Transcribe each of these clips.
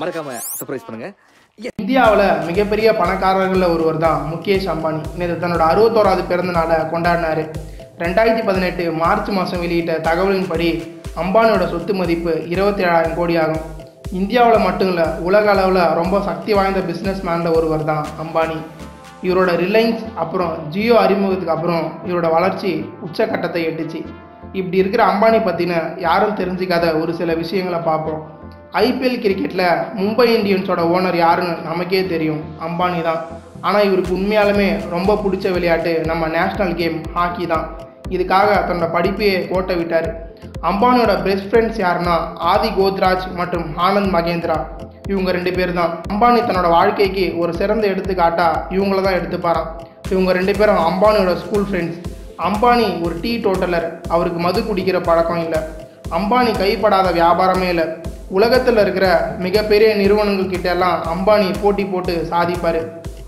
மறக்காம சர்ப்ரைஸ் பண்ணுங்க. இந்தியாவில் மிகப்பெரிய பணக்காரர்களில் ஒருவர் தான் முகேஷ் அம்பானி. நேற்று தன்னோட அறுபத்தோராவது பிறந்த நாளை கொண்டாடினாரு. ரெண்டாயிரத்தி பதினெட்டு மார்ச் மாதம் வெளியிட்ட தகவலின்படி அம்பானியோட சொத்து மதிப்பு இருபத்தி ஏழாயிரம் கோடி ஆகும். இந்தியாவில் மட்டும் இல்லை உலக அளவில் ரொம்ப சக்தி வாய்ந்த பிஸ்னஸ் மேனில் ஒருவர் தான் அம்பானி. இவரோட ரிலையன்ஸ் அப்புறம் ஜியோ அறிமுகத்துக்கு அப்புறம் இவரோட வளர்ச்சி உச்சக்கட்டத்தை எட்டுச்சு. இப்படி இருக்கிற அம்பானி பற்றின யாரும் தெரிஞ்சுக்காத ஒரு சில விஷயங்களை பார்ப்போம். ஐபிஎல் கிரிக்கெட்டில் மும்பை இந்தியன்ஸோட ஓனர் யாருன்னு நமக்கே தெரியும். அம்பானி தான். ஆனால் இவருக்கு உண்மையாலுமே ரொம்ப பிடிச்ச விளையாட்டு நம்ம நேஷ்னல் கேம் ஹாக்கி தான். இதுக்காக தன்னோட படிப்பையே கோட்டை விட்டார். அம்பானியோட பெஸ்ட் ஃப்ரெண்ட்ஸ் யாருன்னா ஆதி கோத்ராஜ் மற்றும் ஆனந்த் மகேந்திரா. இவங்க ரெண்டு பேர் தான். அம்பானி தன்னோட வாழ்க்கைக்கு ஒரு சிறந்த எடுத்துக்காட்டா இவங்கள தான் எடுத்துப்பாரான் இவங்க ரெண்டு பேரும் அம்பானியோட ஸ்கூல் ஃப்ரெண்ட்ஸ் அம்பானி ஒரு டீ டோட்டலர் அவருக்கு மது குடிக்கிற பழக்கம் இல்லை. அம்பானி கைப்படாத வியாபாரமே இல்லை. உலகத்தில் இருக்கிற மிகப்பெரிய நிறுவனங்கள் கிட்ட எல்லாம் அம்பானி போட்டி போட்டு சாதிப்பார்.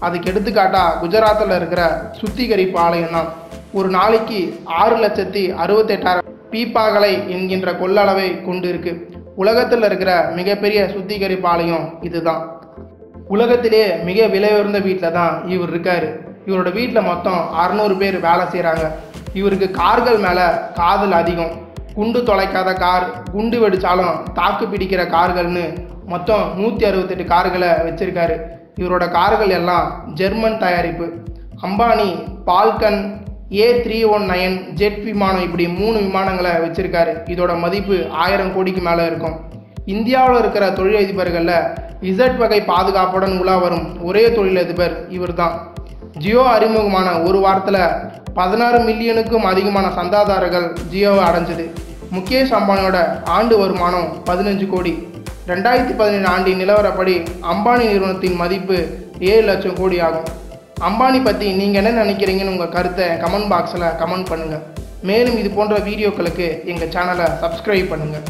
அதுக்கு எடுத்துக்காட்டா குஜராத்தில் இருக்கிற சுத்திகரிப்பு ஆலயம் தான் ஒரு நாளைக்கு ஆறு லட்சத்தி அறுபத்தெட்டாயிரம் பீப்பாகலை என்கின்ற கொள்ளளவை கொண்டு இருக்கு உலகத்தில் இருக்கிற மிகப்பெரிய சுத்திகரிப்பு ஆலயம் இதுதான். உலகத்திலே மிக விலை உயர்ந்த வீட்டில் தான் இவர் இருக்காரு. இவரோட வீட்டில் மொத்தம் அறநூறு பேர் வேலை செய்கிறாங்க இவருக்கு கார்கள் மேலே காதல் அதிகம். குண்டு தொலைக்காத கார் குண்டு வெடித்தாலும் தாக்கு பிடிக்கிற கார்கள்னு மொத்தம் நூற்றி அறுபத்தெட்டு கார்களை வச்சுருக்காரு. இவரோட கார்கள் எல்லாம் ஜெர்மன் தயாரிப்பு. Ambani Falcon A three one nine jet விமானம் இப்படி மூணு விமானங்களை வச்சுருக்காரு. இதோட மதிப்பு ஆயிரம் கோடிக்கு மேலே இருக்கும். இந்தியாவில் இருக்கிற தொழிலதிபர்களில் இசட் வகை பாதுகாப்புடன் உலா வரும் ஒரே தொழிலதிபர் இவர் தான் ஜியோ அறிமுகமான ஒரு வாரத்தில் பதினாறு மில்லியனுக்கும் அதிகமான சந்தாதாரர்கள் ஜியோவை அடைஞ்சது. முகேஷ் அம்பானியோட ஆண்டு வருமானம் பதினஞ்சு கோடி. ரெண்டாயிரத்தி பதினேழு ஆண்டின் நிலவரப்படி அம்பானி நிறுவனத்தின் மதிப்பு ஏழு லட்சம் கோடி ஆகும். அம்பானி பற்றி நீங்கள் என்ன நினைக்கிறீங்கன்னு உங்கள் கருத்தை கமெண்ட் பாக்ஸில் கமெண்ட் பண்ணுங்கள் மேலும் இது போன்ற வீடியோக்களுக்கு எங்கள் சேனலை சப்ஸ்கிரைப் பண்ணுங்கள்